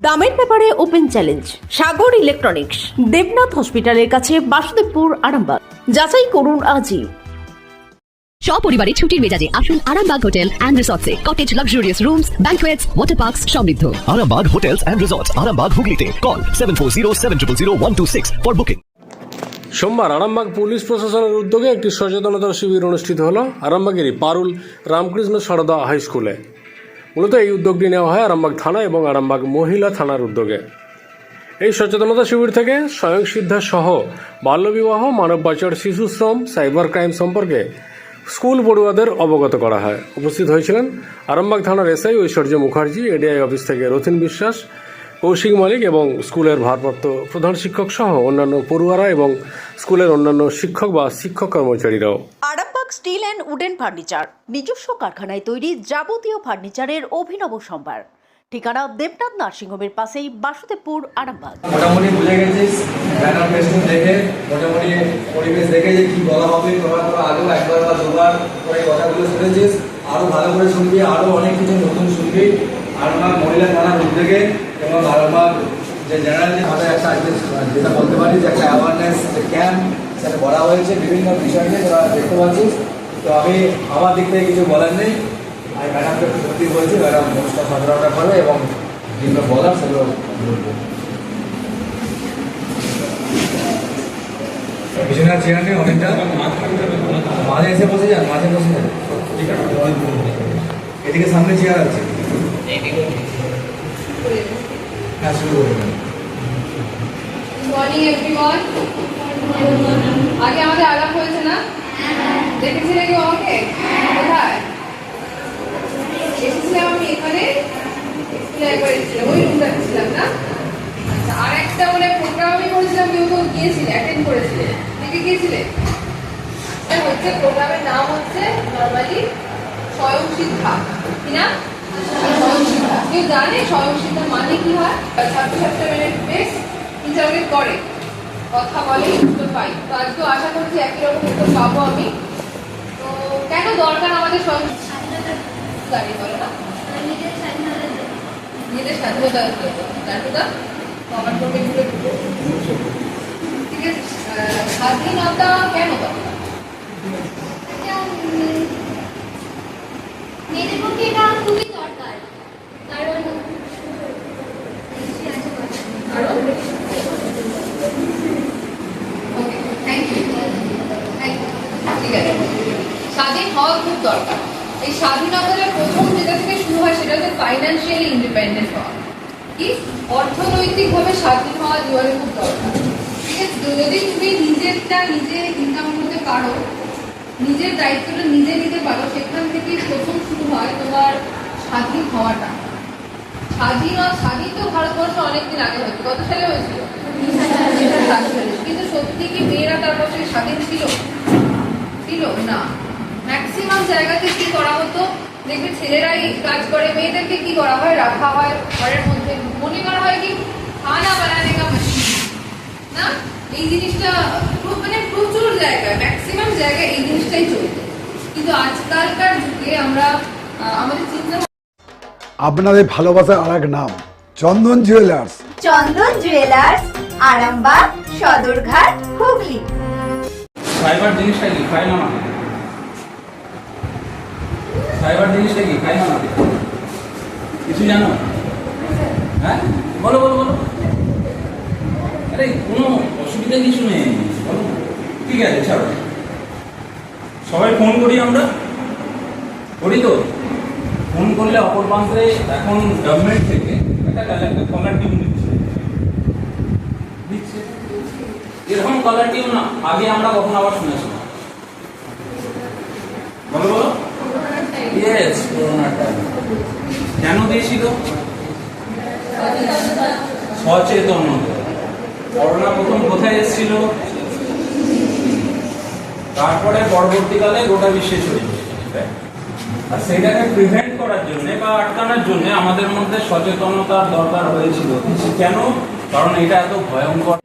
দামের ব্যাপারে open challenge Sagar electronics Debnath হসপিটালের কাছে বাসুদেবপুর আরামবাগ। যাচাই করুন আজই। সপরিবারে ছুটির মেজাজে আসুন Arambagh hotel and রিসর্টসে। Cottage luxurious rooms banquets water parks সমৃদ্ধ। Arambag Hotels and Resorts, Arambag Hooghly Call 740 for booking. সোমবার আরামবাগ পুলিশ প্রশাসনের উদ্যোগে একটি সচেতনতা শিবির অনুষ্ঠিত হলো আরামবাগেরই পারুল রামকৃষ্ণ সারদা হাই স্কুলে। মূলত এই উদ্যোগটি নেওয়া হয় আরামবাগ থানা এবং আরামবাগ মহিলা থানার উদ্যোগে। এই সচেতনতা শিবির থেকে স্বয়ংসিদ্ধা সহ বাল্যবিবাহ মানব পাচার শিশু শ্রম, সাইবার ক্রাইম সম্পর্কে স্কুল পড়ুয়াদের অবগত করা হয়। উপস্থিত হয়েছিলেন আরামবাগ থানার SI Aishwarya Mukherjee, ADI office থেকে রথিন বিশ্বাস, কৌশিক মালিক এবং স্কুলের ভারপ্রাপ্ত প্রধান শিক্ষক সহ অন্যান্য পড়ুয়ারা এবং স্কুলের অন্যান্য শিক্ষক বা শিক্ষক কর্মচারীরাও। স্টিল অ্যান্ড উডেন ফার্নিচার, নিজস্ব কারখানায় তৈরি যাবতীয় ফার্নিচারের অভিনব সম্ভার। ঠিকানা দেবনাথ নার্সিংহোমের পাশেই বাসুদেবপুর, আরামবাগ। মোটামুটি বুঝে গেছিস ফেসবুক দেখে মোটামুটি পরিবেশ দেখে যে কি বলা হবে, তোরা তোরা আগেও একবার বা দুবার করে কথাগুলো শুনেছিস আরও ভালো করে শুনবি আরও অনেক কিছু নতুন শুনবি। আর আমার মহিলা থানার উদ্যোগে এবং আর আমার যে জেনারেল যে আমাদের একটা আজকে যেটা বলতে পারি যে একটা অ্যাওয়ারনেস ক্যাম্প সেটা করা হয়েছে, বিভিন্ন বিষয় নিয়ে তোরা দেখতে পাচ্ছিস। তো আমি আমার দিক থেকে কিছু বলার নেই। আমি ম্যাডামকে সত্যি বলছি ম্যাডাম অনুষ্ঠান সরবরাহটা করে এবং যেগুলো বলার সেগুলো বলব। পিছনে আর চেয়ার নেই অনেকটা। মাঝে এসে বসে যান, মাঝে বসে যান। এদিকে সামনে চেয়ার আছে। হ্যাঁ শুরু করবেন মর্নিং এভরিওয়ান আগে আমাদের আলাপ হয়েছে না? দেখেছিলে কেউ আমাকে? কোথায়? আমি এখানে? ছিলাম না? আচ্ছা আর একটা মানে প্রোগ্রাম আমি করেছিলাম গিয়েছিলে অ্যাটেন্ড করেছিলে। দেখে গিয়েছিলে? হচ্ছে প্রোগ্রামের নাম হচ্ছে নর্মালি স্বয়ং শিক্ষা কি কেউ জানে স্বয়ংসিদ্ধা মানে কি হয়? ছাত্রছাত্রীরা মানে বেশ ইন্টারভিউ করে। কথা বলে উত্তর পাই। তো আজকেও আশা করছি একই রকম উত্তর পাবো আমি। তো কেন দরকার আমাদের স্বয়ং দাঁড়িয়ে বলো না। নিজেদের স্বাধীনতা স্বাধীনতা? কভার করবে ঘুরে ঠিক আছে। স্বাধীনতা কেন দরকার? স্বাধীন হওয়া খুব দরকার। এই স্বাধীনতার প্রথম যেটা থেকে শুরু হয় সেটা হচ্ছে ফাইন্যান্সিয়ালি ইন্ডিপেন্ডেন্ট হওয়া। কি? অর্থনৈতিকভাবে স্বাধীন হওয়া জীবনে খুব দরকার। ঠিক যদি তুমি নিজেরটা নিজে ইনকাম করতে পারো, নিজের দায়িত্বটা নিজে নিতে পারো, সেখান থেকেই প্রথম হয় তোমার স্বাধীন হওয়াটা। স্বাধীন স্বাধীন তো ভারতবর্ষ অনেকদিন আগে হয়েছে। কত সালে হয়েছিল? কিন্তু সত্যি কি মেয়েরা তারপর থেকে স্বাধীন ছিল? ছিল, না। ম্যাক্সিমাম জায়গাতে কি করা হতো? দেখবে ছেলেরাই কাজ করে, মেয়েদেরকে কি করা হয়? রাখা হয় ঘরের মধ্যে। মনে করা হয় কি? খানা বানানে। না? এই জিনিসটা মানে প্রচুর জায়গায় ম্যাক্সিমাম জায়গায় এই জিনিসটাই চলতো। কিন্তু আজকালকার যুগে আমরা আমাদের চিন্তা আপনাদের ভালোবাসার আর এক নাম Chandan jewellers Chandan jewellers Arambagh Sadarghat Hooghly. Fibre জিনিসটা কি? খায় না। ফাইবার জিনিসটা কি? খায় না। কিছু জানো? হ্যাঁ? বলো বলো বলো। আরে কোনো অসুবিধা কিছু নেই। বলো। ঠিক আছে ছাড়ো। সবাই ফোন করি আমরা? করি তো? ফোন করলে অপর প্রান্তে এখন গভর্নমেন্ট থেকে একটা কলার টিম দিচ্ছে। দিচ্ছে? এরকম কলার টিম না আগে আমরা কখন আবার শুনেছি না বলো বলো। ইয়েস করোনার টাইম কেন দিয়েছিল? সচেতনতা করোনা প্রথম কোথায় এসেছিল? তারপরে পরবর্তীকালে গোটা বিশ্বে ছড়িয়ে পড়েছে। আর প্রিভেন্ট করার জন্য বা আটকানোর জন্য আমাদের মধ্যে সচেতনতার দরকার হয়েছিল। কেন?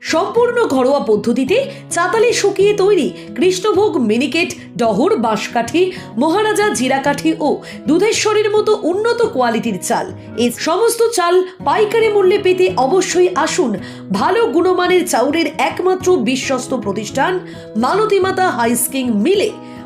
সম্পূর্ণ ঘরোয়া পদ্ধতিতে চাতালে শুকিয়ে তৈরি কৃষ্ণভোগ মিনিকেট, ডহর, বাঁশকাঠি, মহারাজা জিরাকাঠি ও দুধেশ্বরীর মতো উন্নত কোয়ালিটির চাল। এই সমস্ত চাল পাইকারি মূল্যে পেতে অবশ্যই আসুন ভালো গুণমানের চাউলের একমাত্র বিশ্বস্ত প্রতিষ্ঠান মালতীমাতা হাইস্কিং মিলে।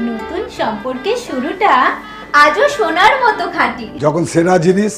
নতুন সম্পর্কে শুরুটা আজও সোনার মতো খাঁটি। যখন সেরা জিনিস